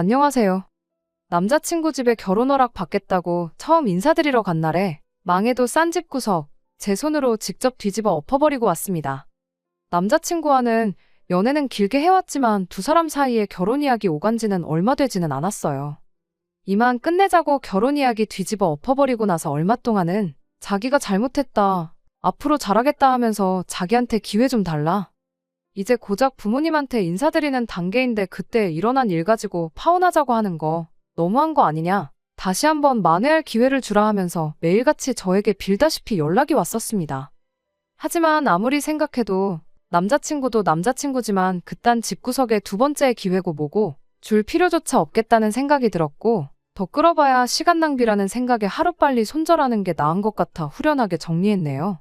안녕하세요. 남자친구 집에 결혼 허락 받겠다고 처음 인사드리러 간 날에 망해도 싼 집 구석 제 손으로 직접 뒤집어 엎어버리고 왔습니다. 남자친구와는 연애는 길게 해왔지만 두 사람 사이에 결혼 이야기 오간 지는 얼마 되지는 않았어요. 이만 끝내자고 결혼 이야기 뒤집어 엎어버리고 나서 얼마 동안은 자기가 잘못했다. 앞으로 잘하겠다 하면서 자기한테 기회 좀 달라. 이제 고작 부모님한테 인사드리는 단계인데 그때 일어난 일 가지고 파혼하자고 하는 거 너무한 거 아니냐? 다시 한번 만회할 기회를 주라 하면서 매일같이 저에게 빌다시피 연락이 왔었습니다. 하지만 아무리 생각해도 남자친구도 남자친구지만 그딴 집구석의 두 번째 기회고 뭐고 줄 필요조차 없겠다는 생각이 들었고 더 끌어봐야 시간 낭비라는 생각에 하루빨리 손절하는 게 나은 것 같아 후련하게 정리했네요.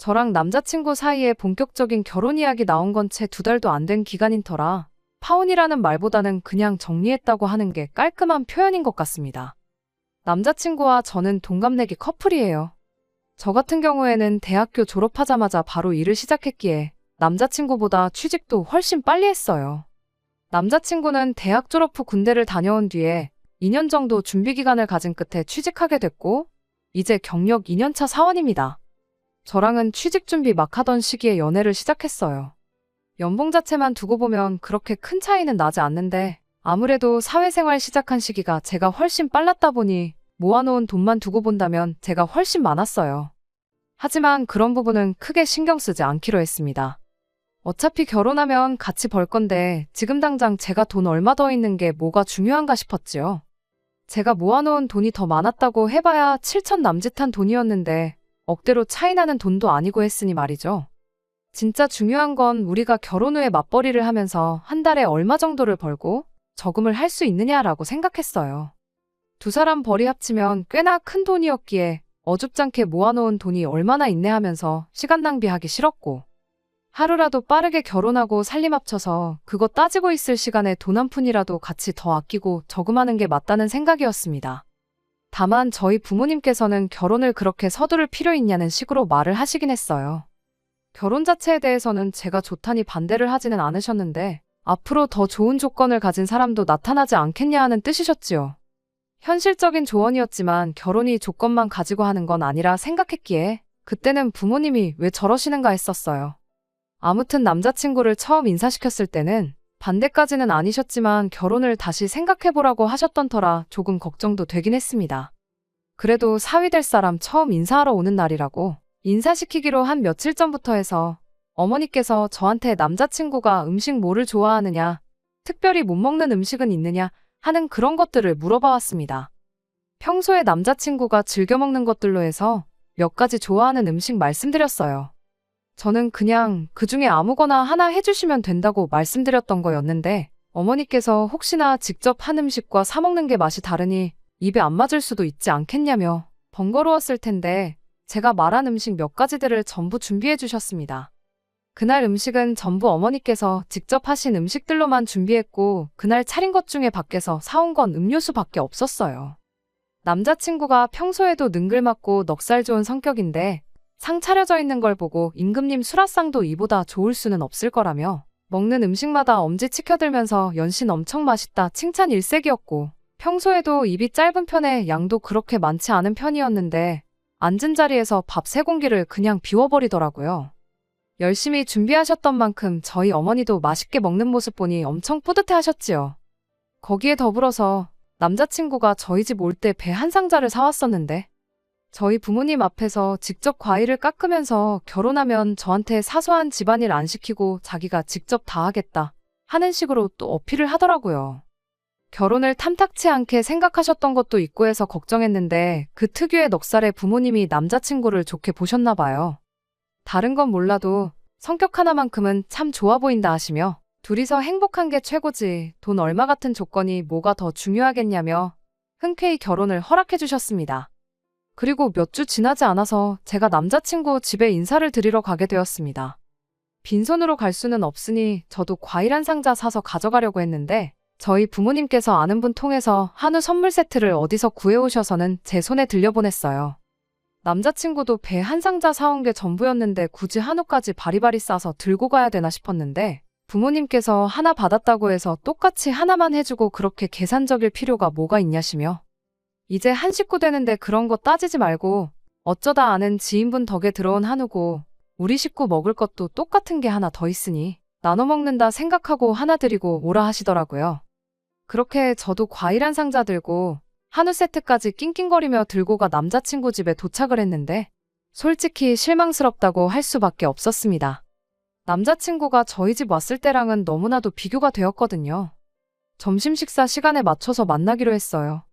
저랑 남자친구 사이에 본격적인 결혼 이야기 나온 건 채 두 달도 안 된 기간인 터라 파혼이라는 말보다는 그냥 정리했다고 하는 게 깔끔한 표현인 것 같습니다. 남자친구와 저는 동갑내기 커플이에요. 저 같은 경우에는 대학교 졸업하자마자 바로 일을 시작했기에 남자친구보다 취직도 훨씬 빨리 했어요. 남자친구는 대학 졸업 후 군대를 다녀온 뒤에 2년 정도 준비 기간을 가진 끝에 취직하게 됐고, 이제 경력 2년차 사원입니다. 저랑은 취직 준비 막 하던 시기에 연애를 시작했어요. 연봉 자체만 두고 보면 그렇게 큰 차이는 나지 않는데, 아무래도 사회생활 시작한 시기가 제가 훨씬 빨랐다 보니 모아놓은 돈만 두고 본다면 제가 훨씬 많았어요. 하지만 그런 부분은 크게 신경 쓰지 않기로 했습니다. 어차피 결혼하면 같이 벌 건데 지금 당장 제가 돈 얼마 더 있는 게 뭐가 중요한가 싶었지요. 제가 모아놓은 돈이 더 많았다고 해봐야 7천 남짓한 돈이었는데 억대로 차이나는 돈도 아니고 했으니 말이죠. 진짜 중요한 건 우리가 결혼 후에 맞벌이를 하면서 한 달에 얼마 정도를 벌고 저금을 할 수 있느냐라고 생각했어요. 두 사람 벌이 합치면 꽤나 큰 돈이었기에 어줍잖게 모아놓은 돈이 얼마나 있네 하면서 시간 낭비하기 싫었고 하루라도 빠르게 결혼하고 살림 합쳐서 그거 따지고 있을 시간에 돈 한 푼이라도 같이 더 아끼고 저금하는 게 맞다는 생각이었습니다. 다만 저희 부모님께서는 결혼을 그렇게 서두를 필요 있냐는 식으로 말을 하시긴 했어요. 결혼 자체에 대해서는 제가 좋다니 반대를 하지는 않으셨는데 앞으로 더 좋은 조건을 가진 사람도 나타나지 않겠냐 하는 뜻이셨지요. 현실적인 조언이었지만 결혼이 조건만 가지고 하는 건 아니라 생각했기에 그때는 부모님이 왜 저러시는가 했었어요. 아무튼 남자친구를 처음 인사시켰을 때는 반대까지는 아니셨지만 결혼을 다시 생각해보라고 하셨던 터라 조금 걱정도 되긴 했습니다. 그래도 사위 될 사람 처음 인사하러 오는 날이라고 인사시키기로 한 며칠 전부터 해서 어머니께서 저한테 남자친구가 음식 뭐를 좋아하느냐, 특별히 못 먹는 음식은 있느냐 하는 그런 것들을 물어봐 왔습니다. 평소에 남자친구가 즐겨 먹는 것들로 해서 몇 가지 좋아하는 음식 말씀드렸어요. 저는 그냥 그 중에 아무거나 하나 해주시면 된다고 말씀드렸던 거였는데 어머니께서 혹시나 직접 한 음식과 사먹는 게 맛이 다르니 입에 안 맞을 수도 있지 않겠냐며 번거로웠을 텐데 제가 말한 음식 몇 가지들을 전부 준비해 주셨습니다. 그날 음식은 전부 어머니께서 직접 하신 음식들로만 준비했고 그날 차린 것 중에 밖에서 사온 건 음료수밖에 없었어요. 남자친구가 평소에도 능글맞고 넉살 좋은 성격인데 상 차려져 있는 걸 보고 임금님 수라상도 이보다 좋을 수는 없을 거라며 먹는 음식마다 엄지 치켜들면서 연신 엄청 맛있다 칭찬 일색이었고 평소에도 입이 짧은 편에 양도 그렇게 많지 않은 편이었는데 앉은 자리에서 밥 세 공기를 그냥 비워버리더라고요. 열심히 준비하셨던 만큼 저희 어머니도 맛있게 먹는 모습 보니 엄청 뿌듯해 하셨지요. 거기에 더불어서 남자친구가 저희 집 올 때 배 한 상자를 사왔었는데 저희 부모님 앞에서 직접 과일을 깎으면서 결혼하면 저한테 사소한 집안일 안 시키고 자기가 직접 다 하겠다 하는 식으로 또 어필을 하더라고요. 결혼을 탐탁치 않게 생각하셨던 것도 있고 해서 걱정했는데 그 특유의 넉살에 부모님이 남자친구를 좋게 보셨나 봐요. 다른 건 몰라도 성격 하나만큼은 참 좋아 보인다 하시며 둘이서 행복한 게 최고지 돈 얼마 같은 조건이 뭐가 더 중요하겠냐며 흔쾌히 결혼을 허락해 주셨습니다. 그리고 몇 주 지나지 않아서 제가 남자친구 집에 인사를 드리러 가게 되었습니다. 빈손으로 갈 수는 없으니 저도 과일 한 상자 사서 가져가려고 했는데 저희 부모님께서 아는 분 통해서 한우 선물 세트를 어디서 구해오셔서는 제 손에 들려보냈어요. 남자친구도 배 한 상자 사온 게 전부였는데 굳이 한우까지 바리바리 싸서 들고 가야 되나 싶었는데 부모님께서 하나 받았다고 해서 똑같이 하나만 해주고 그렇게 계산적일 필요가 뭐가 있냐시며. 이제 한 식구 되는데 그런 거 따지지 말고 어쩌다 아는 지인분 덕에 들어온 한우고 우리 식구 먹을 것도 똑같은 게 하나 더 있으니 나눠 먹는다 생각하고 하나 드리고 오라 하시더라고요. 그렇게 저도 과일 한 상자 들고 한우 세트까지 낑낑거리며 들고 가 남자친구 집에 도착을 했는데 솔직히 실망스럽다고 할 수밖에 없었습니다. 남자친구가 저희 집 왔을 때랑은 너무나도 비교가 되었거든요. 점심 식사 시간에 맞춰서 만나기로 했어요.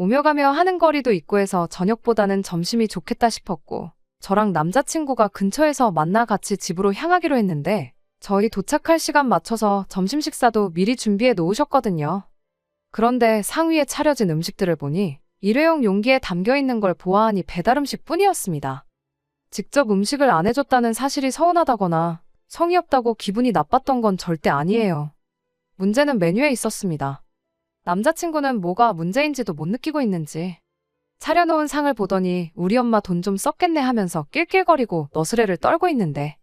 오며 가며 하는 거리도 있고 해서 저녁보다는 점심이 좋겠다 싶었고, 저랑 남자친구가 근처에서 만나 같이 집으로 향하기로 했는데, 저희 도착할 시간 맞춰서 점심 식사도 미리 준비해 놓으셨거든요. 그런데 상위에 차려진 음식들을 보니 일회용 용기에 담겨 있는 걸 보아하니 배달 음식 뿐이었습니다. 직접 음식을 안 해줬다는 사실이 서운하다거나 성의 없다고 기분이 나빴던 건 절대 아니에요. 문제는 메뉴에 있었습니다. 남자친구는 뭐가 문제인지도 못 느끼고 있는지. 차려놓은 상을 보더니 우리 엄마 돈 좀 썼겠네 하면서 낄낄거리고 너스레를 떨고 있는데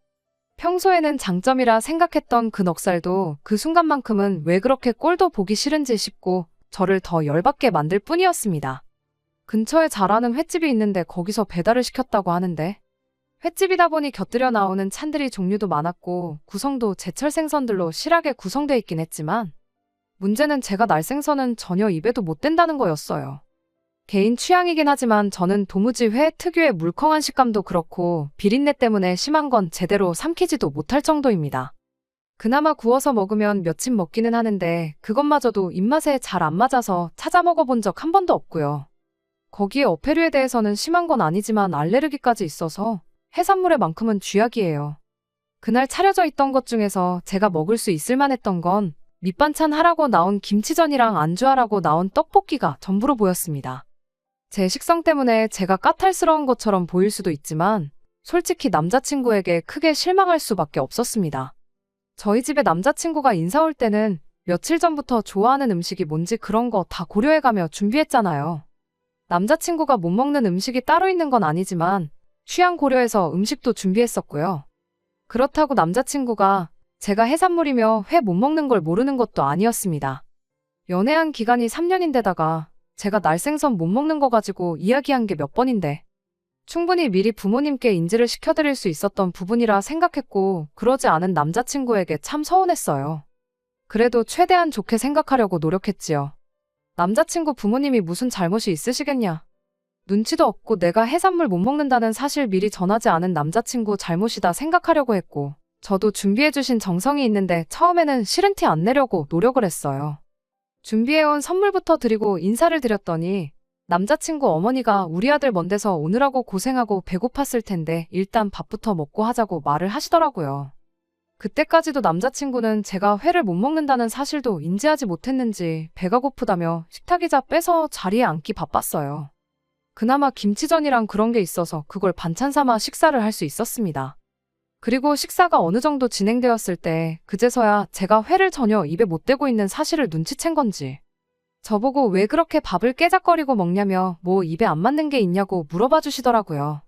평소에는 장점이라 생각했던 그 넉살도 그 순간만큼은 왜 그렇게 꼴도 보기 싫은지 싶고 저를 더 열받게 만들 뿐이었습니다. 근처에 잘하는 횟집이 있는데 거기서 배달을 시켰다고 하는데 횟집이다 보니 곁들여 나오는 찬들이 종류도 많았고 구성도 제철 생선들로 실하게 구성돼 있긴 했지만 문제는 제가 날 생선은 전혀 입에도 못 댄다는 거였어요. 개인 취향이긴 하지만 저는 도무지 회 특유의 물컹한 식감도 그렇고 비린내 때문에 심한 건 제대로 삼키지도 못할 정도입니다. 그나마 구워서 먹으면 며칠 먹기는 하는데 그것마저도 입맛에 잘 안 맞아서 찾아 먹어본 적 한 번도 없고요. 거기에 어패류에 대해서는 심한 건 아니지만 알레르기까지 있어서 해산물의 만큼은 쥐약이에요. 그날 차려져 있던 것 중에서 제가 먹을 수 있을 만했던 건 밑반찬 하라고 나온 김치전이랑 안주하라고 나온 떡볶이가 전부로 보였습니다. 제 식성 때문에 제가 까탈스러운 것처럼 보일 수도 있지만 솔직히 남자친구에게 크게 실망할 수밖에 없었습니다. 저희 집에 남자친구가 인사 올 때는 며칠 전부터 좋아하는 음식이 뭔지 그런 거 다 고려해가며 준비했잖아요. 남자친구가 못 먹는 음식이 따로 있는 건 아니지만 취향 고려해서 음식도 준비했었고요. 그렇다고 남자친구가 제가 해산물이며 회 못 먹는 걸 모르는 것도 아니었습니다. 연애한 기간이 3년인데다가 제가 날생선 못 먹는 거 가지고 이야기한 게 몇 번인데 충분히 미리 부모님께 인지를 시켜드릴 수 있었던 부분이라 생각했고 그러지 않은 남자친구에게 참 서운했어요. 그래도 최대한 좋게 생각하려고 노력했지요. 남자친구 부모님이 무슨 잘못이 있으시겠냐. 눈치도 없고 내가 해산물 못 먹는다는 사실 미리 전하지 않은 남자친구 잘못이다 생각하려고 했고 저도 준비해주신 정성이 있는데 처음에는 싫은 티 안 내려고 노력을 했어요. 준비해온 선물부터 드리고 인사를 드렸더니 남자친구 어머니가 우리 아들 먼 데서 오느라고 고생하고 배고팠을 텐데 일단 밥부터 먹고 하자고 말을 하시더라고요. 그때까지도 남자친구는 제가 회를 못 먹는다는 사실도 인지하지 못했는지 배가 고프다며 식탁이자 빼서 자리에 앉기 바빴어요. 그나마 김치전이랑 그런 게 있어서 그걸 반찬 삼아 식사를 할 수 있었습니다. 그리고 식사가 어느 정도 진행되었을 때 그제서야 제가 회를 전혀 입에 못 대고 있는 사실을 눈치챈 건지 저보고 왜 그렇게 밥을 깨작거리고 먹냐며 뭐 입에 안 맞는 게 있냐고 물어봐 주시더라고요.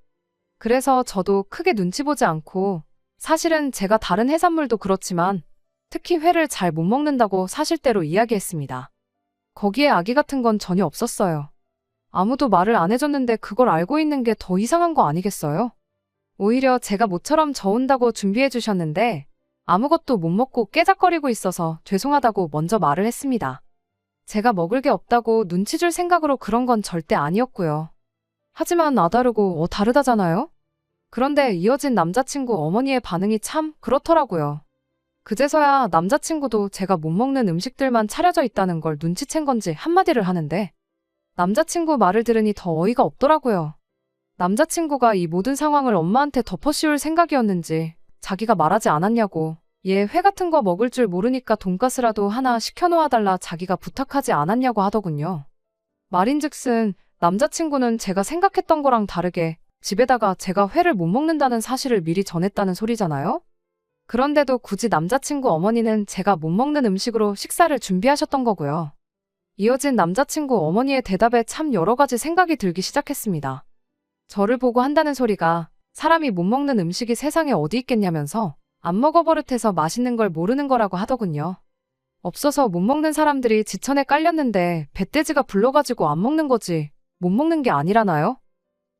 그래서 저도 크게 눈치 보지 않고 사실은 제가 다른 해산물도 그렇지만 특히 회를 잘 못 먹는다고 사실대로 이야기했습니다. 거기에 악의 같은 건 전혀 없었어요. 아무도 말을 안 해줬는데 그걸 알고 있는 게 더 이상한 거 아니겠어요? 오히려 제가 모처럼 저온다고 준비해 주셨는데 아무것도 못 먹고 깨작거리고 있어서 죄송하다고 먼저 말을 했습니다. 제가 먹을 게 없다고 눈치 줄 생각으로 그런 건 절대 아니었고요. 하지만 나 다르고 어 다르다잖아요? 그런데 이어진 남자친구 어머니의 반응이 참 그렇더라고요. 그제서야 남자친구도 제가 못 먹는 음식들만 차려져 있다는 걸 눈치챈 건지 한마디를 하는데 남자친구 말을 들으니 더 어이가 없더라고요. 남자친구가 이 모든 상황을 엄마한테 덮어씌울 생각이었는지 자기가 말하지 않았냐고 얘 회 같은 거 먹을 줄 모르니까 돈가스라도 하나 시켜놓아달라 자기가 부탁하지 않았냐고 하더군요. 말인즉슨 남자친구는 제가 생각했던 거랑 다르게 집에다가 제가 회를 못 먹는다는 사실을 미리 전했다는 소리잖아요? 그런데도 굳이 남자친구 어머니는 제가 못 먹는 음식으로 식사를 준비하셨던 거고요. 이어진 남자친구 어머니의 대답에 참 여러 가지 생각이 들기 시작했습니다. 저를 보고 한다는 소리가 사람이 못 먹는 음식이 세상에 어디 있겠냐면서 안 먹어버릇해서 맛있는 걸 모르는 거라고 하더군요. 없어서 못 먹는 사람들이 지천에 깔렸는데 배돼지가 불러가지고 안 먹는 거지 못 먹는 게 아니라나요?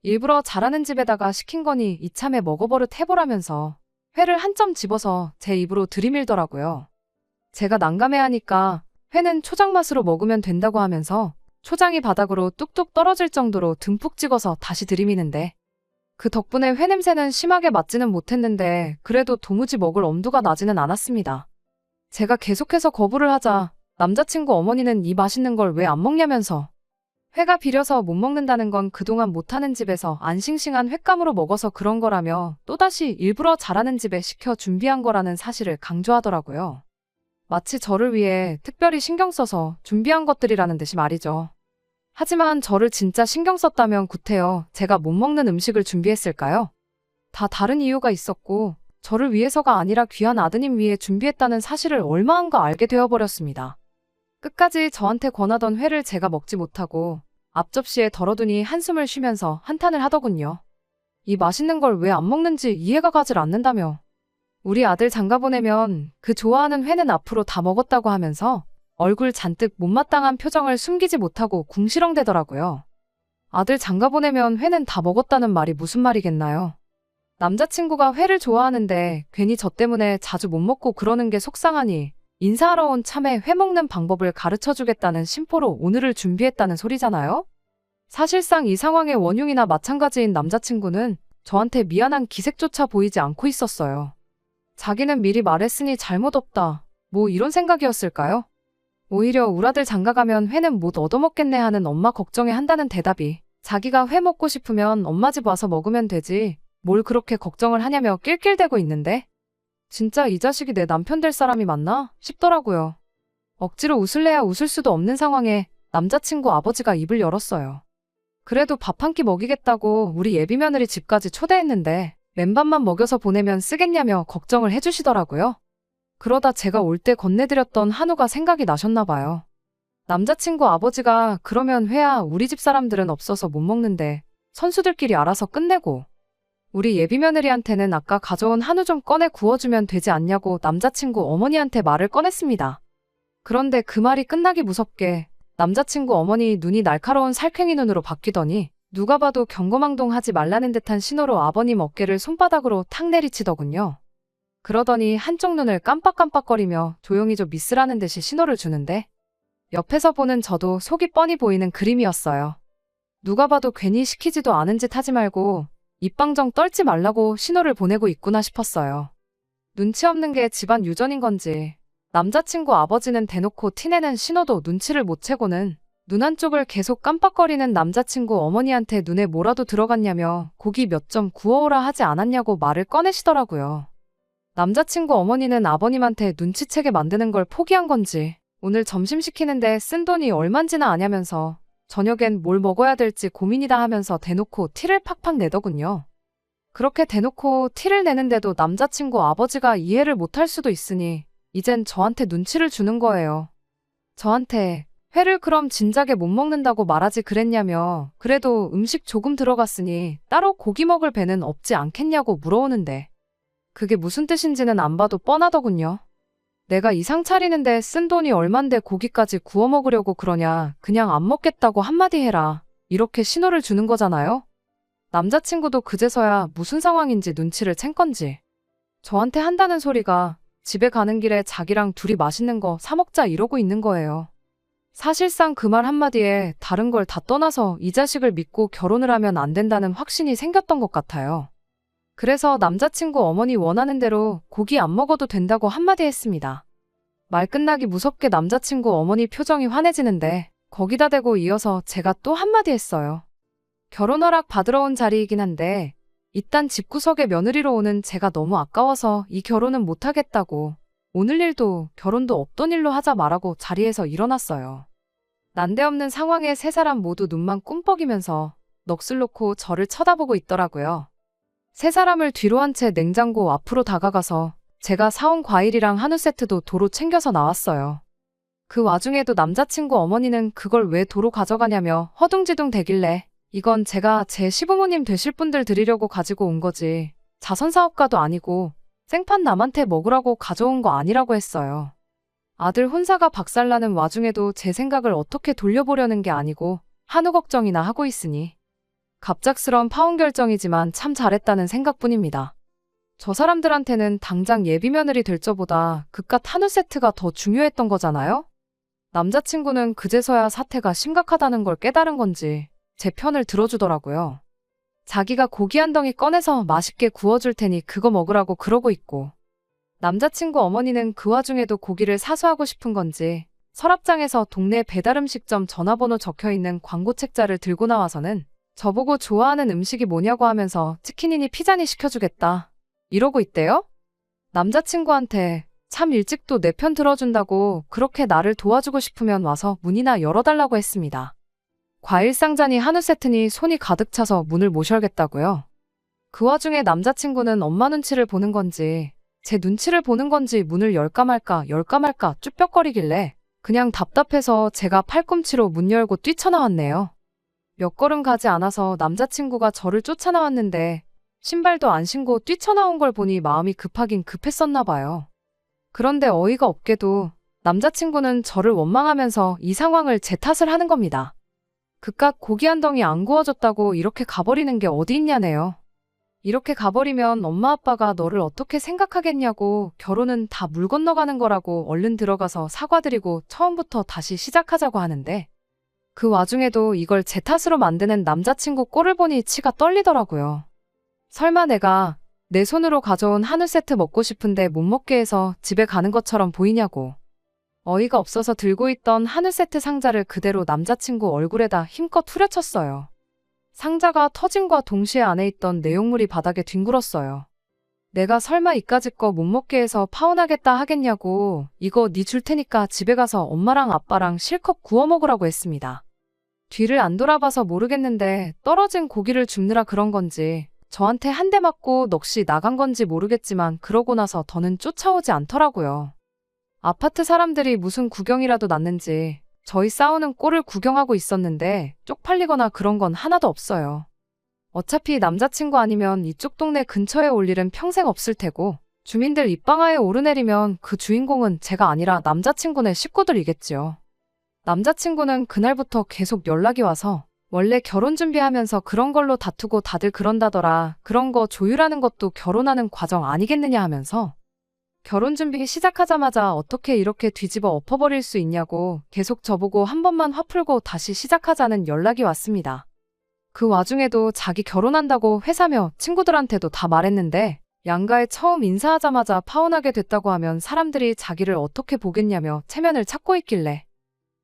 일부러 잘하는 집에다가 시킨 거니 이참에 먹어버릇 해보라면서 회를 한 점 집어서 제 입으로 들이밀더라고요. 제가 난감해하니까 회는 초장 맛으로 먹으면 된다고 하면서 초장이 바닥으로 뚝뚝 떨어질 정도로 듬뿍 찍어서 다시 들이미는데 그 덕분에 회 냄새는 심하게 맡지는 못했는데 그래도 도무지 먹을 엄두가 나지는 않았습니다. 제가 계속해서 거부를 하자 남자친구 어머니는 이 맛있는 걸 왜 안 먹냐면서 회가 비려서 못 먹는다는 건 그동안 못하는 집에서 안 싱싱한 횟감으로 먹어서 그런 거라며 또다시 일부러 잘하는 집에 시켜 준비한 거라는 사실을 강조하더라고요. 마치 저를 위해 특별히 신경 써서 준비한 것들이라는 듯이 말이죠. 하지만 저를 진짜 신경 썼다면 구태여 제가 못 먹는 음식을 준비했을까요? 다 다른 이유가 있었고 저를 위해서가 아니라 귀한 아드님 위해 준비했다는 사실을 얼마한가 알게 되어버렸습니다. 끝까지 저한테 권하던 회를 제가 먹지 못하고 앞접시에 덜어두니 한숨을 쉬면서 한탄을 하더군요. 이 맛있는 걸 왜 안 먹는지 이해가 가질 않는다며. 우리 아들 장가 보내면 그 좋아하는 회는 앞으로 다 먹었다고 하면서 얼굴 잔뜩 못마땅한 표정을 숨기지 못하고 궁시렁대더라고요. 아들 장가 보내면 회는 다 먹었다는 말이 무슨 말이겠나요? 남자친구가 회를 좋아하는데 괜히 저 때문에 자주 못 먹고 그러는 게 속상하니 인사하러 온 참에 회 먹는 방법을 가르쳐 주겠다는 심포로 오늘을 준비했다는 소리잖아요? 사실상 이 상황의 원흉이나 마찬가지인 남자친구는 저한테 미안한 기색조차 보이지 않고 있었어요. 자기는 미리 말했으니 잘못 없다. 뭐 이런 생각이었을까요? 오히려 우라들 장가가면 회는 못 얻어먹겠네 하는 엄마 걱정에 한다는 대답이 자기가 회 먹고 싶으면 엄마 집 와서 먹으면 되지 뭘 그렇게 걱정을 하냐며 낄낄대고 있는데 진짜 이 자식이 내 남편 될 사람이 맞나 싶더라고요. 억지로 웃을래야 웃을 수도 없는 상황에 남자친구 아버지가 입을 열었어요. 그래도 밥 한 끼 먹이겠다고 우리 예비 며느리 집까지 초대했는데 맨밥만 먹여서 보내면 쓰겠냐며 걱정을 해주시더라고요. 그러다 제가 올 때 건네드렸던 한우가 생각이 나셨나 봐요. 남자친구 아버지가 그러면 회야 우리 집 사람들은 없어서 못 먹는데 선수들끼리 알아서 끝내고 우리 예비 며느리한테는 아까 가져온 한우 좀 꺼내 구워주면 되지 않냐고 남자친구 어머니한테 말을 꺼냈습니다. 그런데 그 말이 끝나기 무섭게 남자친구 어머니 눈이 날카로운 살쾡이 눈으로 바뀌더니 누가 봐도 경거망동하지 말라는 듯한 신호로 아버님 어깨를 손바닥으로 탁 내리치더군요. 그러더니 한쪽 눈을 깜빡깜빡거리며 조용히 좀 미스라는 듯이 신호를 주는데 옆에서 보는 저도 속이 뻔히 보이는 그림이었어요. 누가 봐도 괜히 시키지도 않은 짓 하지 말고 입방정 떨지 말라고 신호를 보내고 있구나 싶었어요. 눈치 없는 게 집안 유전인 건지 남자친구 아버지는 대놓고 티내는 신호도 눈치를 못 채고는 눈 한쪽을 계속 깜빡거리는 남자친구 어머니한테 눈에 뭐라도 들어갔냐며 고기 몇 점 구워오라 하지 않았냐고 말을 꺼내시더라고요. 남자친구 어머니는 아버님한테 눈치채게 만드는 걸 포기한 건지 오늘 점심 시키는데 쓴 돈이 얼만지나 아냐면서 저녁엔 뭘 먹어야 될지 고민이다 하면서 대놓고 티를 팍팍 내더군요. 그렇게 대놓고 티를 내는데도 남자친구 아버지가 이해를 못할 수도 있으니 이젠 저한테 눈치를 주는 거예요. 저한테 회를 그럼 진작에 못 먹는다고 말하지 그랬냐며 그래도 음식 조금 들어갔으니 따로 고기 먹을 배는 없지 않겠냐고 물어오는데 그게 무슨 뜻인지는 안 봐도 뻔하더군요. 내가 이상 차리는데 쓴 돈이 얼만데 고기까지 구워 먹으려고 그러냐 그냥 안 먹겠다고 한마디 해라 이렇게 신호를 주는 거잖아요. 남자친구도 그제서야 무슨 상황인지 눈치를 챈 건지 저한테 한다는 소리가 집에 가는 길에 자기랑 둘이 맛있는 거 사먹자 이러고 있는 거예요. 사실상 그 말 한마디에 다른 걸 다 떠나서 이 자식을 믿고 결혼을 하면 안 된다는 확신이 생겼던 것 같아요. 그래서 남자친구 어머니 원하는 대로 고기 안 먹어도 된다고 한마디 했습니다. 말 끝나기 무섭게 남자친구 어머니 표정이 환해지는데 거기다 대고 이어서 제가 또 한마디 했어요. 결혼 허락 받으러 온 자리이긴 한데 이딴 집구석에 며느리로 오는 제가 너무 아까워서 이 결혼은 못하겠다고 오늘 일도 결혼도 없던 일로 하자 말하고 자리에서 일어났어요. 난데없는 상황에 세 사람 모두 눈만 꿈뻑이면서 넋을 놓고 저를 쳐다보고 있더라고요. 세 사람을 뒤로 한 채 냉장고 앞으로 다가가서 제가 사온 과일이랑 한우 세트도 도로 챙겨서 나왔어요. 그 와중에도 남자친구 어머니는 그걸 왜 도로 가져가냐며 허둥지둥 대길래 이건 제가 제 시부모님 되실 분들 드리려고 가지고 온 거지. 자선사업가도 아니고 생판 남한테 먹으라고 가져온 거 아니라고 했어요. 아들 혼사가 박살나는 와중에도 제 생각을 어떻게 돌려보려는 게 아니고 한우 걱정이나 하고 있으니 갑작스러운 파혼 결정이지만 참 잘했다는 생각뿐입니다. 저 사람들한테는 당장 예비 며느리 될 저보다 그깟 한우 세트가 더 중요했던 거잖아요? 남자친구는 그제서야 사태가 심각하다는 걸 깨달은 건지 제 편을 들어주더라고요. 자기가 고기 한 덩이 꺼내서 맛있게 구워줄 테니 그거 먹으라고 그러고 있고 남자친구 어머니는 그 와중에도 고기를 사수하고 싶은 건지 서랍장에서 동네 배달음식점 전화번호 적혀 있는 광고 책자를 들고 나와서는 저보고 좋아하는 음식이 뭐냐고 하면서 치킨이니 피자니 시켜주겠다. 이러고 있대요? 남자친구한테 참 일찍도 내 편 들어준다고 그렇게 나를 도와주고 싶으면 와서 문이나 열어달라고 했습니다. 과일 상자니 한우 세트니 손이 가득 차서 문을 못 열겠다고요. 그 와중에 남자친구는 엄마 눈치를 보는 건지 제 눈치를 보는 건지 문을 열까 말까 열까 말까 쭈뼛거리길래 그냥 답답해서 제가 팔꿈치로 문 열고 뛰쳐나왔네요. 몇 걸음 가지 않아서 남자친구가 저를 쫓아나왔는데 신발도 안 신고 뛰쳐나온 걸 보니 마음이 급하긴 급했었나 봐요. 그런데 어이가 없게도 남자친구는 저를 원망하면서 이 상황을 제 탓을 하는 겁니다. 그깟 고기 한 덩이 안 구워졌다고 이렇게 가버리는 게 어디 있냐네요. 이렇게 가버리면 엄마 아빠가 너를 어떻게 생각하겠냐고 결혼은 다 물 건너가는 거라고 얼른 들어가서 사과드리고 처음부터 다시 시작하자고 하는데 그 와중에도 이걸 제 탓으로 만드는 남자친구 꼴을 보니 치가 떨리더라고요. 설마 내가 내 손으로 가져온 한우 세트 먹고 싶은데 못 먹게 해서 집에 가는 것처럼 보이냐고. 어이가 없어서 들고 있던 한우 세트 상자를 그대로 남자친구 얼굴에다 힘껏 후려쳤어요. 상자가 터짐과 동시에 안에 있던 내용물이 바닥에 뒹굴었어요. 내가 설마 이까짓 거 못 먹게 해서 파혼하겠다 하겠냐고 이거 니 줄 테니까 집에 가서 엄마랑 아빠랑 실컷 구워 먹으라고 했습니다. 뒤를 안 돌아봐서 모르겠는데 떨어진 고기를 줍느라 그런 건지 저한테 한 대 맞고 넋이 나간 건지 모르겠지만 그러고 나서 더는 쫓아오지 않더라고요. 아파트 사람들이 무슨 구경이라도 났는지 저희 싸우는 꼴을 구경하고 있었는데 쪽팔리거나 그런 건 하나도 없어요. 어차피 남자친구 아니면 이쪽 동네 근처에 올 일은 평생 없을 테고 주민들 입방아에 오르내리면 그 주인공은 제가 아니라 남자친구네 식구들이겠지요. 남자친구는 그날부터 계속 연락이 와서 원래 결혼 준비하면서 그런 걸로 다투고 다들 그런다더라. 그런 거 조율하는 것도 결혼하는 과정 아니겠느냐 하면서 결혼 준비 시작하자마자 어떻게 이렇게 뒤집어 엎어버릴 수 있냐고 계속 저보고 한 번만 화 풀고 다시 시작하자는 연락이 왔습니다. 그 와중에도 자기 결혼한다고 회사며 친구들한테도 다 말했는데 양가에 처음 인사하자마자 파혼하게 됐다고 하면 사람들이 자기를 어떻게 보겠냐며 체면을 찾고 있길래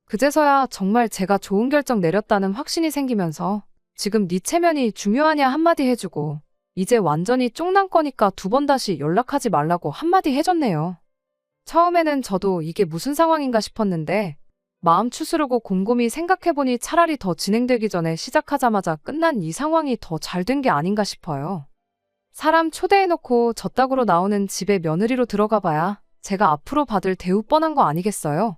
그제서야 정말 제가 좋은 결정 내렸다는 확신이 생기면서 지금 네 체면이 중요하냐 한마디 해주고 이제 완전히 쫑난 거니까 두 번 다시 연락하지 말라고 한마디 해줬네요. 처음에는 저도 이게 무슨 상황인가 싶었는데 마음 추스르고 곰곰이 생각해보니 차라리 더 진행되기 전에 시작하자마자 끝난 이 상황이 더 잘 된 게 아닌가 싶어요. 사람 초대해놓고 저따구로 나오는 집에 며느리로 들어가 봐야 제가 앞으로 받을 대우 뻔한 거 아니겠어요?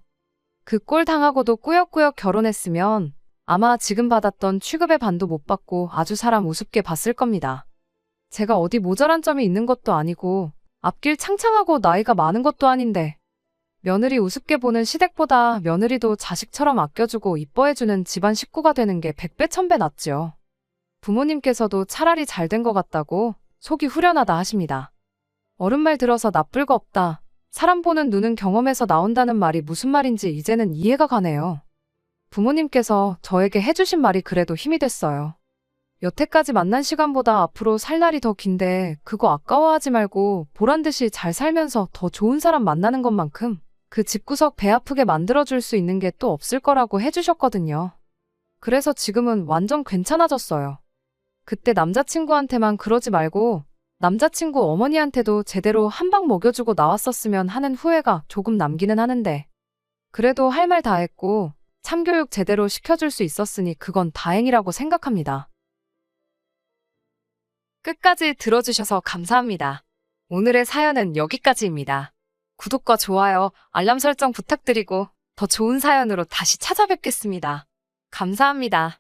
그 꼴 당하고도 꾸역꾸역 결혼했으면 아마 지금 받았던 취급의 반도 못 받고 아주 사람 우습게 봤을 겁니다. 제가 어디 모자란 점이 있는 것도 아니고 앞길 창창하고 나이가 많은 것도 아닌데 며느리 우습게 보는 시댁보다 며느리도 자식처럼 아껴주고 이뻐해주는 집안 식구가 되는 게 백배 천배 낫지요. 부모님께서도 차라리 잘 된 것 같다고 속이 후련하다 하십니다. 어른 말 들어서 나쁠 거 없다. 사람 보는 눈은 경험에서 나온다는 말이 무슨 말인지 이제는 이해가 가네요. 부모님께서 저에게 해주신 말이 그래도 힘이 됐어요. 여태까지 만난 시간보다 앞으로 살 날이 더 긴데 그거 아까워하지 말고 보란 듯이 잘 살면서 더 좋은 사람 만나는 것만큼 그 집구석 배 아프게 만들어줄 수 있는 게 또 없을 거라고 해주셨거든요. 그래서 지금은 완전 괜찮아졌어요. 그때 남자친구한테만 그러지 말고 남자친구 어머니한테도 제대로 한 방 먹여주고 나왔었으면 하는 후회가 조금 남기는 하는데 그래도 할 말 다 했고 참교육 제대로 시켜줄 수 있었으니 그건 다행이라고 생각합니다. 끝까지 들어주셔서 감사합니다. 오늘의 사연은 여기까지입니다. 구독과 좋아요, 알람 설정 부탁드리고 더 좋은 사연으로 다시 찾아뵙겠습니다. 감사합니다.